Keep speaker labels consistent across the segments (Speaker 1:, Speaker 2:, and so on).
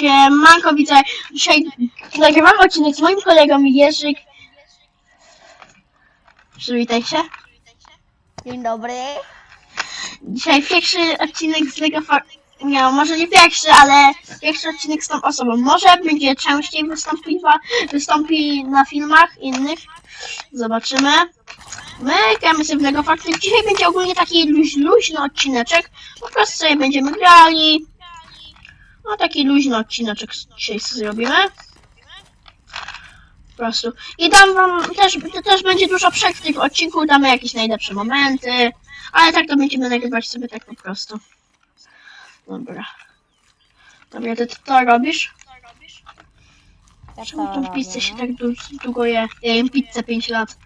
Speaker 1: Siemanko, widzę. Dzisiaj nagrywam odcinek z moim kolegą Jerzyk. Przywitaj się.
Speaker 2: Dzień dobry.
Speaker 1: Dzisiaj pierwszy odcinek z Lego Fa- Nie, może nie pierwszy, ale pierwszy odcinek z tą osobą. Może będzie częściej wystąpiła, wystąpi na filmach innych. Zobaczymy. My gramy sobie w Lego Factory. Dzisiaj będzie ogólnie taki luź, luźny odcineczek. Po prostu sobie będziemy grali. No taki luźny odcineczek dzisiaj zrobimy. Po prostu. I dam wam też, to też będzie dużo przed w tym odcinku, damy jakieś najlepsze momenty. Ale tak to będziemy nagrywać sobie tak po prostu. Dobra. Dobra, ty to robisz?
Speaker 2: Ja
Speaker 1: Czemu tą
Speaker 2: robię,
Speaker 1: pizzę się
Speaker 2: no.
Speaker 1: tak długo je? Ja jem pizzę 5 lat.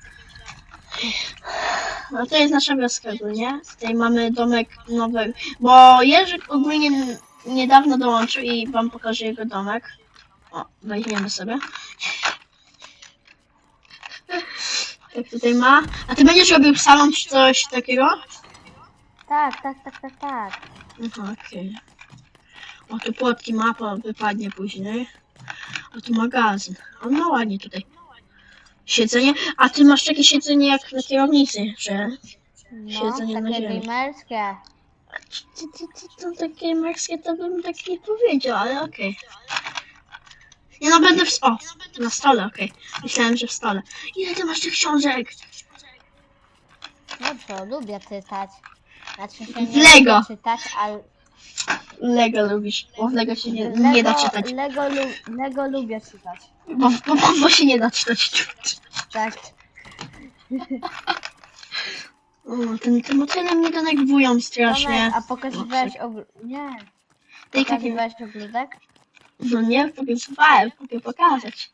Speaker 1: No to jest nasza wioska ogólnie. Tutaj mamy domek nowy, bo Jerzyk ogólnie niedawno dołączył i wam pokażę jego domek. O, weźmiemy sobie. Jak tutaj ma. A ty będziesz robił salon czy coś takiego?
Speaker 2: Tak, tak, tak, tak, tak.
Speaker 1: Aha, okej. O, tu płotki mapa wypadnie później. O, tu magazyn. On ma ładnie tutaj. Siedzenie. A ty masz takie siedzenie jak na kierownicy, że...
Speaker 2: No,
Speaker 1: Siedzenie na
Speaker 2: takie
Speaker 1: ziemi.
Speaker 2: gamerskie.
Speaker 1: Ty, to takie morskie to bym tak nie powiedział, ale okej. Nie no, będę w... O, na stole, okej. Myślałem, że w stole. Ile ty masz tych książek?
Speaker 2: No co, lubię czytać. Znaczy się
Speaker 1: W
Speaker 2: nie
Speaker 1: Lego.
Speaker 2: lubię czytać, ale...
Speaker 1: Lego lubisz, bo w Lego się nie, nie da czytać.
Speaker 2: Lego, lu Lego lubię czytać.
Speaker 1: Bo, bo, bo się nie da czytać.
Speaker 2: Tak.
Speaker 1: O, ten, te motyle mnie denerwują strasznie.
Speaker 2: Tomek, a pokazywałeś ogródek? Nie.
Speaker 1: Tej takie,
Speaker 2: Pokazywałeś ogródek?
Speaker 1: no nie, pokazywałem, mogę pokazać.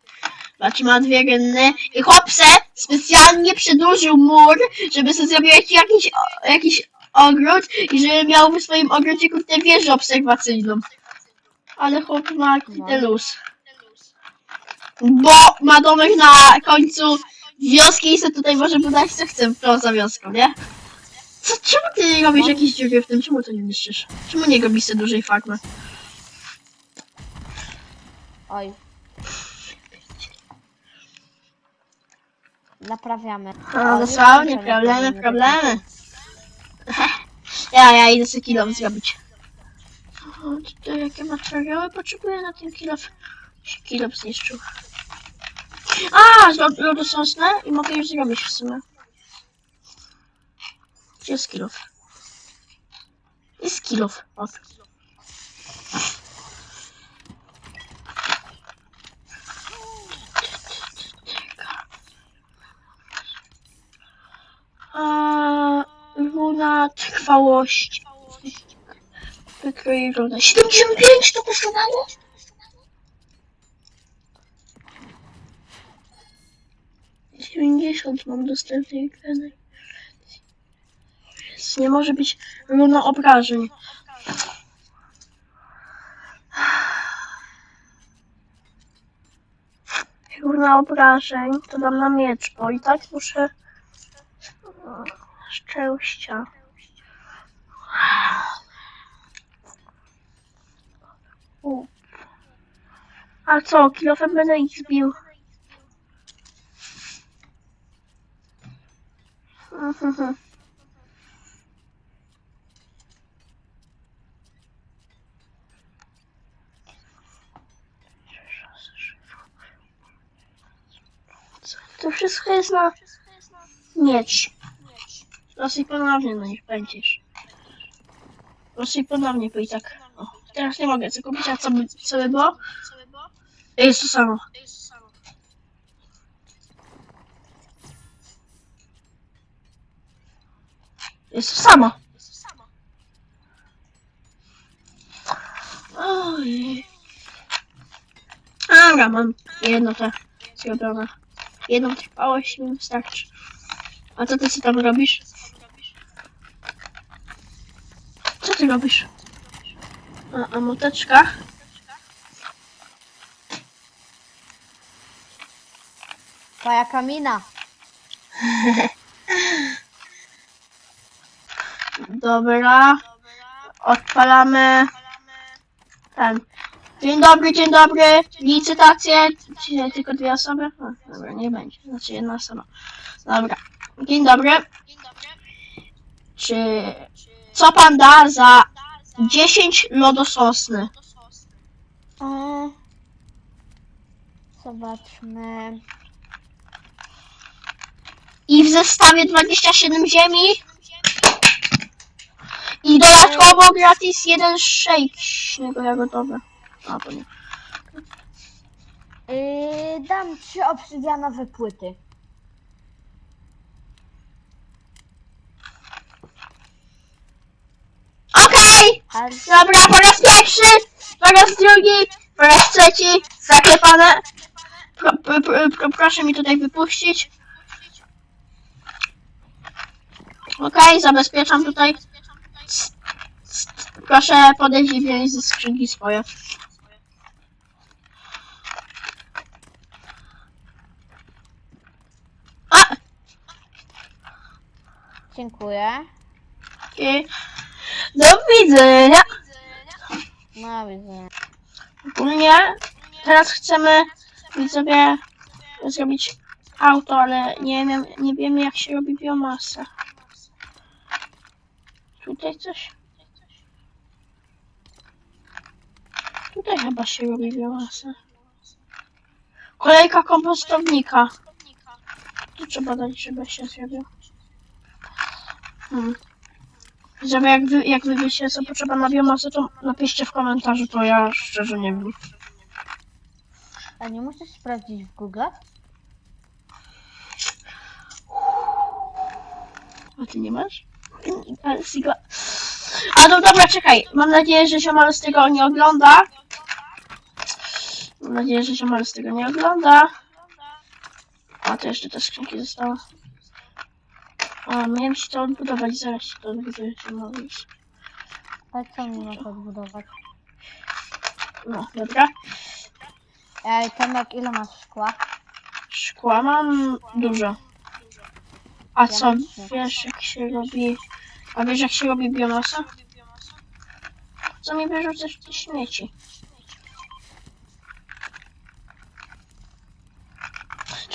Speaker 1: Patrz, ma dwie rynny i chłopcze specjalnie przedłużył mur, żeby sobie zrobił jakiś, jakiś, o- jakiś ogród i żeby miał w swoim ogrodzie kurde wieżę obserwacyjną. Ale chłop ma kurde
Speaker 2: No.
Speaker 1: luz. Bo ma domek na końcu wioski i sobie tutaj może budować co chce poza wioską, nie? Co, czemu ty nie robisz jakieś dziury w tym? Czemu to nie niszczysz? Czemu nie robisz sobie dużej farmy?
Speaker 2: Oj. Naprawiamy.
Speaker 1: No,
Speaker 2: O,
Speaker 1: dosłownie, problemy, problemy. Ja, ja idę sobie kilo zrobić. O, tutaj jakie materiały potrzebuję na ten kilo? Się kilo zniszczył. A, zro- lodososne i mogę już zrobić w sumie. Gdzie jest kilów? Jest runa trwałość. Wykryj runę. 75 to kosztowało? Dziewięćdziesiąt mam dostępnej grany. Nie może być runa obrażeń. Runa obrażeń to dam na miecz, bo i tak muszę szczęścia. U. A co, kilofem będę ich zbił. To wszystko jest na miecz. Losuj ponownie, no niech będziesz. Losuj ponownie, bo i tak. O, teraz nie mogę co kupić, a co by, co by było? Jest to samo. Jest samo. Oj. Dobra, mam jedno te zrobione. Jedną trwałość mi wystarczy. A co ty co tam robisz? Co ty robisz? A, a moteczka?
Speaker 2: Twoja kamina.
Speaker 1: Dobra. Odpalamy ten. Dzień dobry, dzień dobry. Licytacje. Tylko dwie osoby? O, dobra, nie będzie. Znaczy jedna osoba. Dobra. Dzień dobry. Czy co pan da za 10 lodososny?
Speaker 2: E, zobaczmy.
Speaker 1: I w zestawie 27 ziemi. I dodatkowo gratis jeden shake śniego jagodowy. A to nie.
Speaker 2: Yy, dam trzy obsydianowe płyty.
Speaker 1: Okej!
Speaker 2: Ale
Speaker 1: Dobra, po raz pierwszy, po raz drugi, po raz trzeci, zaklepane. Pro, pro, pro, pro, proszę mi tutaj wypuścić. Okej, zabezpieczam tutaj. Proszę podejść i wziąć ze skrzynki swoje. A!
Speaker 2: dziękuję.
Speaker 1: I do widzenia.
Speaker 2: No widzę.
Speaker 1: Ogólnie teraz chcemy widzowie zrobić auto, ale nie wiem, nie wiemy jak się robi biomasę. Tutaj coś? Tutaj chyba się robi biomasę. Kolejka kompostownika. Tu trzeba dać, żeby się zrobił. Hmm. Żeby jak wy, jak wy wiecie co potrzeba na biomasę, to napiszcie w komentarzu, to ja szczerze nie wiem.
Speaker 2: A nie musisz sprawdzić w Google?
Speaker 1: A ty nie masz? A no dobra, czekaj. Mam nadzieję, że ziomal z tego nie ogląda. Mam nadzieję, że ziomal z tego nie ogląda. A to jeszcze te skrzynki zostały. A, miałem ci to odbudować, zaraz ci to odbuduję, że mówisz.
Speaker 2: Ale co mi masz odbudować?
Speaker 1: No, dobra.
Speaker 2: Ej, Tomek, ile masz szkła?
Speaker 1: Szkła mam dużo. A co, wiesz jak się robi... A wiesz jak się robi biomasa? Co mi wyrzucasz te śmieci?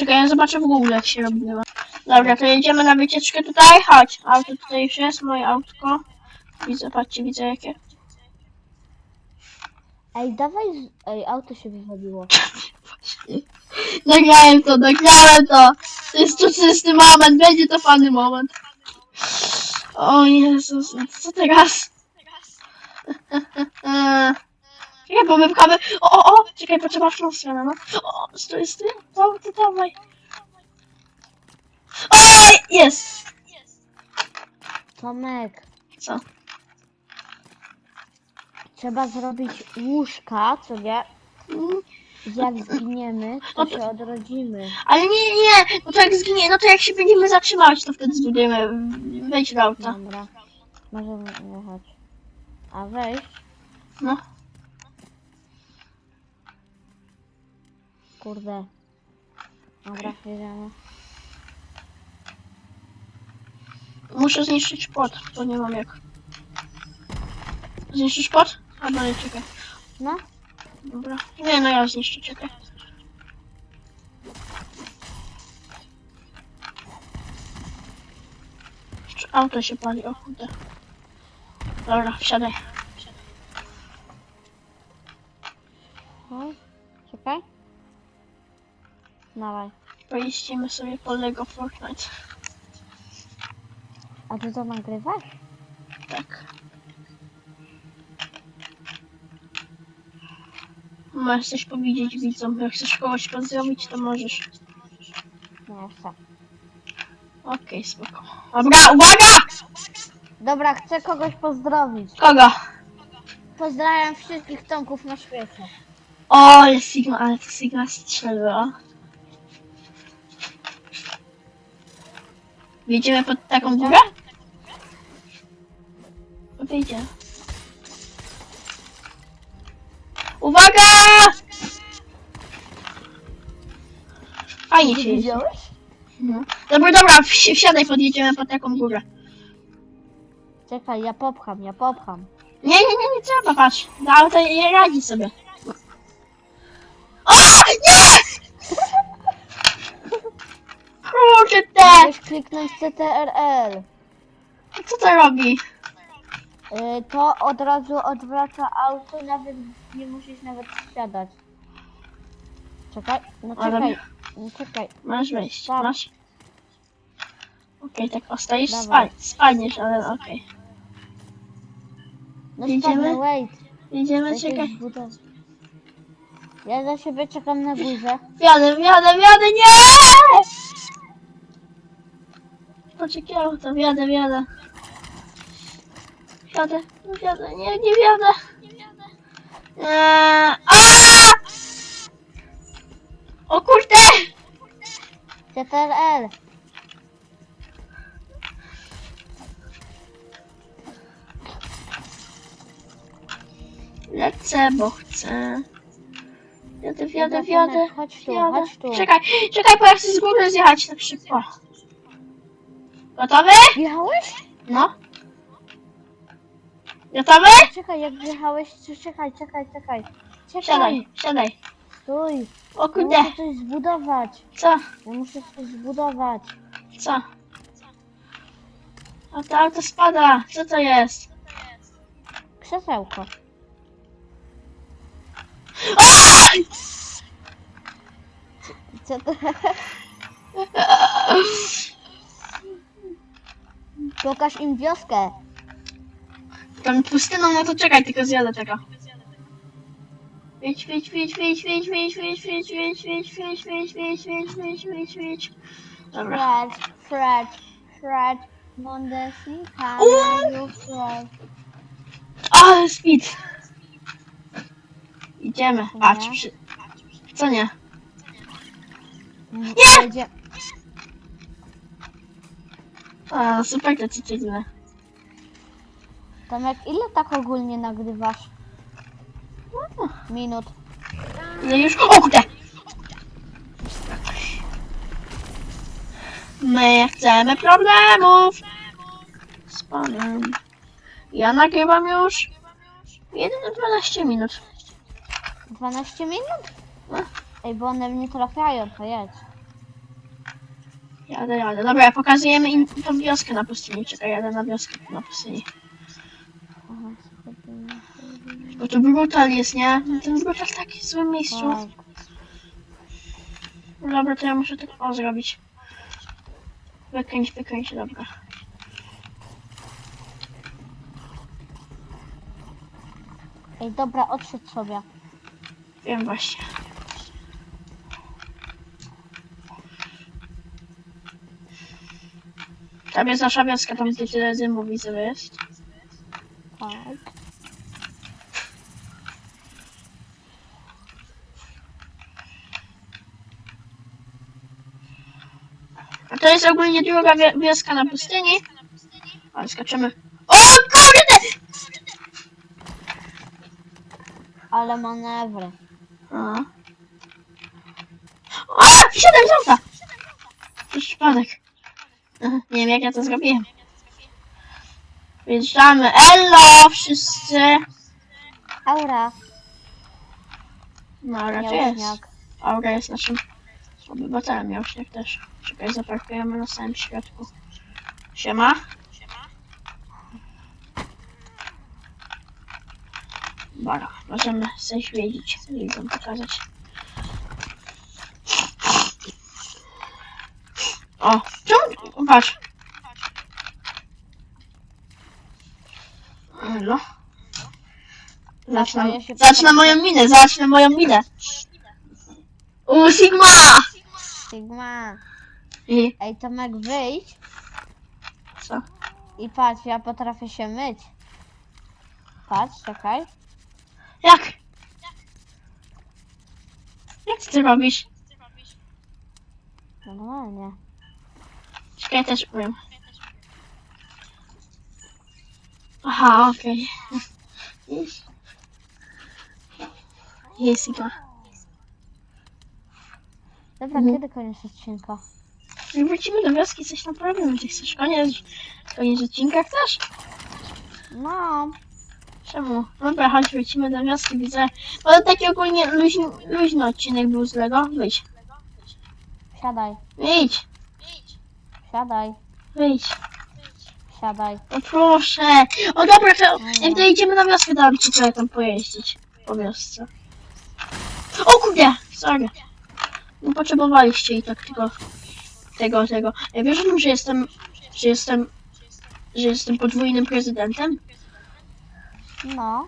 Speaker 1: Czekaj, ja zobaczę w Google jak się robi biomasa. Dobra, to jedziemy na wycieczkę tutaj. Chodź, auto tutaj już jest, moje autko. Widzę, patrzcie, widzę jakie.
Speaker 2: Ej, dawaj. z- Ej, auto się wywaliło.
Speaker 1: Nagrałem to, nagrałem to. To jest czysty moment, będzie to fajny moment. O Jezus, co teraz? Czekaj, bo wypchamy. O, o, o, czekaj, potrzeba w tą stronę, no. O, stój, stój, to, to dawaj. O, jest!
Speaker 2: Tomek,
Speaker 1: Co?
Speaker 2: trzeba zrobić łóżka, co nie?
Speaker 1: Mm,
Speaker 2: Jak zginiemy,
Speaker 1: No
Speaker 2: to
Speaker 1: to-
Speaker 2: się odrodzimy.
Speaker 1: Ale nie, nie, no to jak zginie, no to jak się będziemy zatrzymać, to wtedy zbudujemy. Wejdź do auta.
Speaker 2: Dobra. Możemy jechać. A wejść?
Speaker 1: No.
Speaker 2: Kurde. Dobra, jedziemy.
Speaker 1: Muszę zniszczyć płot, bo nie mam jak. Zniszczysz płot? Albo nie, czekaj.
Speaker 2: No,
Speaker 1: Dobra. Nie, no ja zniszczę, czekaj. Jeszcze auto się pali, o kurde. Dobra, wsiadaj.
Speaker 2: no. Czekaj. Dawaj.
Speaker 1: Pojeździmy sobie po Lego Fortnite.
Speaker 2: A ty to nagrywasz?
Speaker 1: Tak. Masz coś powiedzieć widzom, jak chcesz kogoś pozdrowić, to możesz.
Speaker 2: Nie chcę.
Speaker 1: Okej, spoko. Dobra, uwaga!
Speaker 2: Dobra, chcę kogoś pozdrowić.
Speaker 1: Kogo?
Speaker 2: Pozdrawiam wszystkich Tomków na świecie.
Speaker 1: O, ale Sigma, ale to Sigma strzeliła. Wjedziemy pod taką górę? Wyjdzie. Uwaga! Fajnie się jeździ.
Speaker 2: Widziałeś?
Speaker 1: No. Dobra, dobra, wsi- wsiadaj, podjedziemy pod taką górę.
Speaker 2: Czekaj, ja popcham, ja popcham.
Speaker 1: Nie, nie, nie, nie trzeba, patrz. No, ale to nie radzi sobie.
Speaker 2: Kliknąć CTRL.
Speaker 1: Co to robi?
Speaker 2: Y, To od razu odwraca auto, nawet nie musisz nawet wsiadać. Czekaj, no
Speaker 1: Ale-
Speaker 2: czekaj, no czekaj.
Speaker 1: Masz wejść,
Speaker 2: Tak.
Speaker 1: masz. Okej, tak ostajesz,
Speaker 2: Dawaj.
Speaker 1: spa spadniesz, ale okej.
Speaker 2: No
Speaker 1: Jedziemy?
Speaker 2: spadnę, wait.
Speaker 1: Idziemy,
Speaker 2: Jakieś
Speaker 1: czekaj.
Speaker 2: Ja za siebie czekam na górze.
Speaker 1: Wjadę, wjadę, wjadę, nie! Poczekaj, to wjadę, wjadę. Wjadę, wjadę, nie, nie wjadę. Eee, aaa! O kurde!
Speaker 2: CTRL.
Speaker 1: Lecę, bo chcę.
Speaker 2: Chodź tu,
Speaker 1: wjadę.
Speaker 2: chodź tu.
Speaker 1: Czekaj, czekaj, bo ja chcę z góry zjechać tak szybko. Gotowy?
Speaker 2: Wjechałeś?
Speaker 1: No. Gotowy?
Speaker 2: Czekaj, jak wjechałeś, czekaj, czekaj, czekaj. Czekaj,
Speaker 1: Siadaj, siadaj.
Speaker 2: stój.
Speaker 1: O
Speaker 2: Ja
Speaker 1: kurde,
Speaker 2: muszę coś zbudować.
Speaker 1: co?
Speaker 2: Ja muszę coś zbudować.
Speaker 1: Co? A to auto spada. Co to jest?
Speaker 2: Krzesełko.
Speaker 1: Oj!
Speaker 2: Co to? Pokaż im wioskę.
Speaker 1: Tam pustyną, no to czekaj, tylko zjadę tego. Widź, widź, widź, widź, widź, widź, widź, widź, widź, widź, widź, widź, widź, widź, widź, widź, widź. Dobra.
Speaker 2: Fred, Fred, Fred. Kamilu, Fred.
Speaker 1: Ale speed. Idziemy. Patrz,
Speaker 2: Nie.
Speaker 1: przy... Co nie?
Speaker 2: Nie!
Speaker 1: A, super decyzyjne.
Speaker 2: Tomek, ile tak ogólnie nagrywasz? Minut.
Speaker 1: No już... O kurde! My chcemy problemów. Z panem. Ja nagrywam już 1 na 12 minut.
Speaker 2: 12 minut?
Speaker 1: No.
Speaker 2: Ej, bo one mnie trafiają, to jedź.
Speaker 1: Jadę, jadę. Dobra, pokazujemy im tą wioskę na pustyni. Czekaj, jadę na wioskę na pustyni. Bo to brutal jest, nie? Ten brutal w takim złym miejscu.
Speaker 2: Tak.
Speaker 1: Dobra, to ja muszę tak o zrobić. Wykręć, wykręć, dobra.
Speaker 2: Ej, dobra, odszedł sobie.
Speaker 1: Wiem właśnie. Tam jest nasza wioska, tam gdzie tyle dymu widzę jest.
Speaker 2: Tak.
Speaker 1: A to jest ogólnie druga wi- wioska na pustyni. Ale skaczemy. O kurde!
Speaker 2: Ale manewry.
Speaker 1: A. A! Wsiadłem z auta! Przez przypadek. Aha, Nie wiem jak ja to zrobiłem. Wjeżdżamy. Elo wszyscy!
Speaker 2: Aura,
Speaker 1: No ale to jest. Aura jest naszym obywatelem, Miałśniak też. Czekaj, zaparkujemy na samym środku. Siema. Bara, możemy coś wiedzieć, widzom pokazać. O? Patrz. No. Zacznę, zacznę moją minę, zacznę moją minę. U Sigma!
Speaker 2: Sigma.
Speaker 1: I
Speaker 2: Ej, Tomek, wyjdź
Speaker 1: co?
Speaker 2: i patrz, ja potrafię się myć. Patrz, czekaj.
Speaker 1: Jak? Jak ty robisz?
Speaker 2: Normalnie.
Speaker 1: Ja też umiem. Aha, okej. Jest. Jest Sigma.
Speaker 2: Dobra,
Speaker 1: Mhm.
Speaker 2: kiedy koniec odcinka?
Speaker 1: Jak wrócimy do wioski, coś tam porobimy. Ty chcesz koniec, koniec odcinka chcesz?
Speaker 2: No,
Speaker 1: Czemu? Dobra, chodź, wrócimy do wioski, widzę. Ale taki ogólnie luźny, luźny odcinek był z Lego. Wyjdź.
Speaker 2: Siadaj,
Speaker 1: Wyjdź.
Speaker 2: Siadaj,
Speaker 1: Wyjdź.
Speaker 2: siadaj.
Speaker 1: No proszę. O dobra, to jak dojedziemy na wioskę, dam ci trochę tam pojeździć. Po wiosce. O kurde, sorry. Nie potrzebowaliście i tak tego, tego, tego. Ja wiesz że jestem, że jestem, że jestem podwójnym prezydentem?
Speaker 2: No.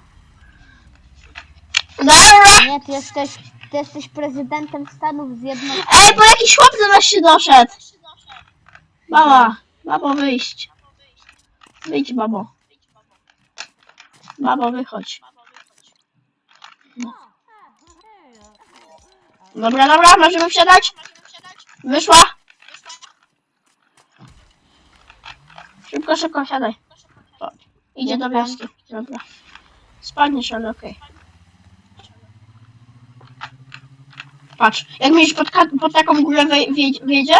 Speaker 1: Dobra!
Speaker 2: Nie, ty jesteś, ty jesteś prezydentem Stanów Zjednoczonych.
Speaker 1: Ej, bo jakiś chłop do nas się doszedł! Baba, babo wyjść. Wyjdź, babo. Babo, wychodź. Dobra, dobra, możemy wsiadać? Wyszła? Szybko, szybko, siadaj. O, idzie do wioski. Dobra. Spadniesz, ale okej. Patrz, jak myślisz pod, pod taką górę wiedzie?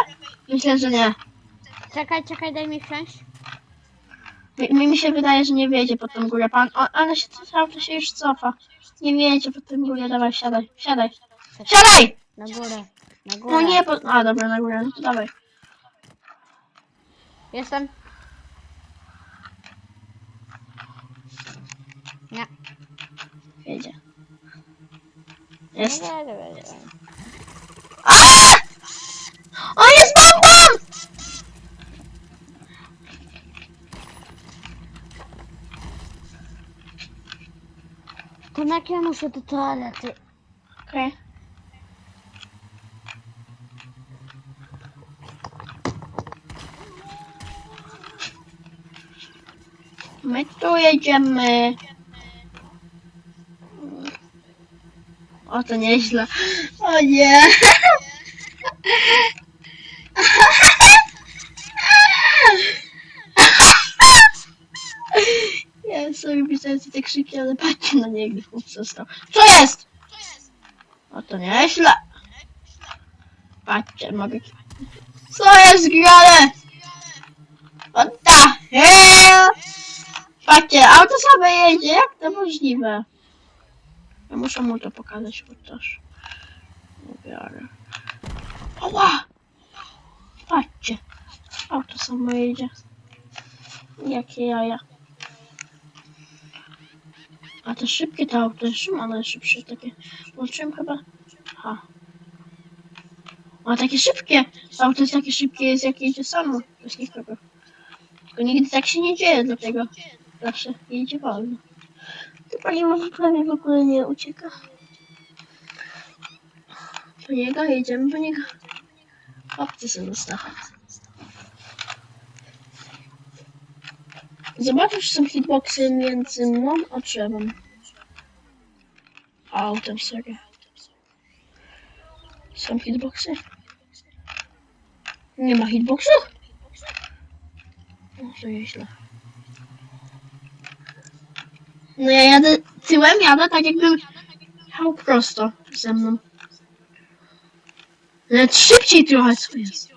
Speaker 1: Myślę, że nie.
Speaker 2: Czekaj, czekaj, daj mi wsiąść.
Speaker 1: Mi, mi się wydaje, że nie wiedzie pod tą górę. Pan, o, ale się czas się już cofa. Nie wiedzie pod tą górę, dawaj, siadaj, siadaj. Siadaj!
Speaker 2: Na górę, na górę.
Speaker 1: No nie, po... A, dobra, na górę, no to dawaj.
Speaker 2: Jestem. Nie.
Speaker 1: Wiedzie. Jest.
Speaker 2: Nie, nie, nie, nie.
Speaker 1: Aaa! On jest bombą!
Speaker 2: Jak ja muszę do toalety?
Speaker 1: Okej. My tu jedziemy. O, to nieźle. O nie. Ja pisałem te krzyki, ale patrzcie na niego, chłop został. Co jest? O, to nieźle. Patrzcie, mogę... Co jest grane? What the hell? Patrzcie, auto same jedzie, jak to możliwe? Ja muszę mu to pokazać chociaż. Nie biorę. Oła! Patrzcie, auto samo jedzie. Jakie jaja. A te szybkie to auto, jeszcze ma najszybsze takie. Włączyłem chyba. Aha. A takie szybkie. To auto jest takie szybkie, jest jak jedzie samo. Bez nikogo. Tylko nigdy tak się nie dzieje, dlatego zawsze jedzie wolno. To paliwo prawie w ogóle nie ucieka. Po niego jedziemy, po niego. Chłopcy sobie zostawią. Zobaczysz, są hitboxy między mną a drzewem. Autem, sorry. Są hitboxy? Nie ma hitboxów? No to nieźle. No ja jadę tyłem, jadę tak jakbym jechał prosto ze mną. Nawet szybciej trochę co jest.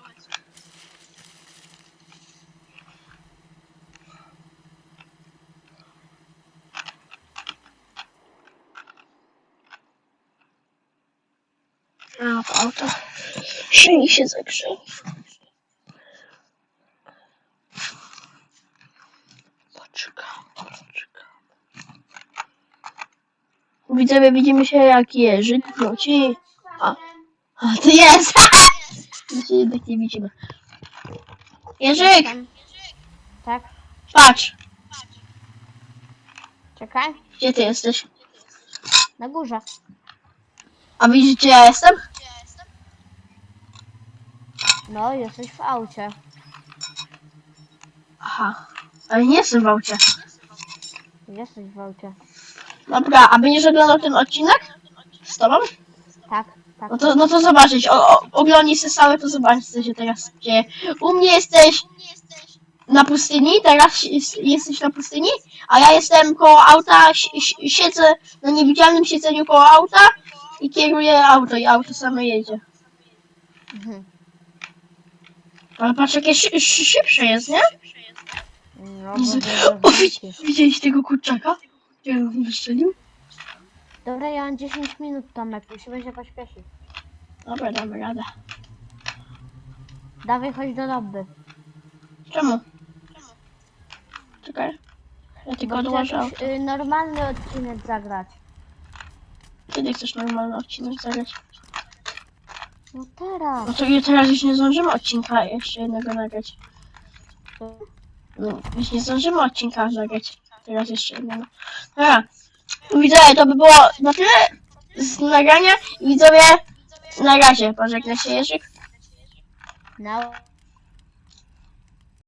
Speaker 1: A, w auto. Szyi się zagrzeł. Poczekam, poczekam. Widzowie, widzimy się jak Jerzyk wróci. A, a to jest! My się jednak nie widzimy. Jerzyk.
Speaker 2: Tak,
Speaker 1: patrz,
Speaker 2: czekaj.
Speaker 1: gdzie ty jesteś?
Speaker 2: Na górze.
Speaker 1: A widzisz, gdzie ja jestem?
Speaker 2: No, jesteś w aucie.
Speaker 1: Aha, ale nie jestem w aucie.
Speaker 2: Jesteś w aucie.
Speaker 1: Dobra, a będziesz oglądał ten odcinek? Z tobą?
Speaker 2: Tak, tak.
Speaker 1: No to, no to zobaczyć, o, o, oglądnij cały, to zobaczyć, co się teraz dzieje. U mnie jesteś na pustyni, teraz jest- jesteś na pustyni, a ja jestem koło auta, si- si- siedzę na niewidzialnym siedzeniu koło auta i kieruję auto i auto samo jedzie.
Speaker 2: Mhm.
Speaker 1: Ale patrz, jakie szy, szy, szybsze jest, nie?
Speaker 2: No,
Speaker 1: Jezu.
Speaker 2: bo
Speaker 1: O, widz, widzieliście tego kurczaka? Jak on wystrzelił?
Speaker 2: Dobra, ja mam 10 minut, Tomek, musimy się pośpieszyć.
Speaker 1: Dobra, damy radę.
Speaker 2: Dawaj, chodź do lobby.
Speaker 1: Czemu? Czekaj. Ja tylko
Speaker 2: Bo chcę
Speaker 1: odłożę.
Speaker 2: jakiś y, normalny odcinek zagrać.
Speaker 1: Kiedy chcesz normalny odcinek zagrać?
Speaker 2: No teraz.
Speaker 1: No to i teraz już nie zdążymy odcinka jeszcze jednego nagrać. No, już nie zdążymy odcinka zagrać. Teraz jeszcze jednego. Dobra. Widzowie, to by było na tyle z nagrania. Widzowie, na razie. Pożegna się Jerzyk.
Speaker 2: No.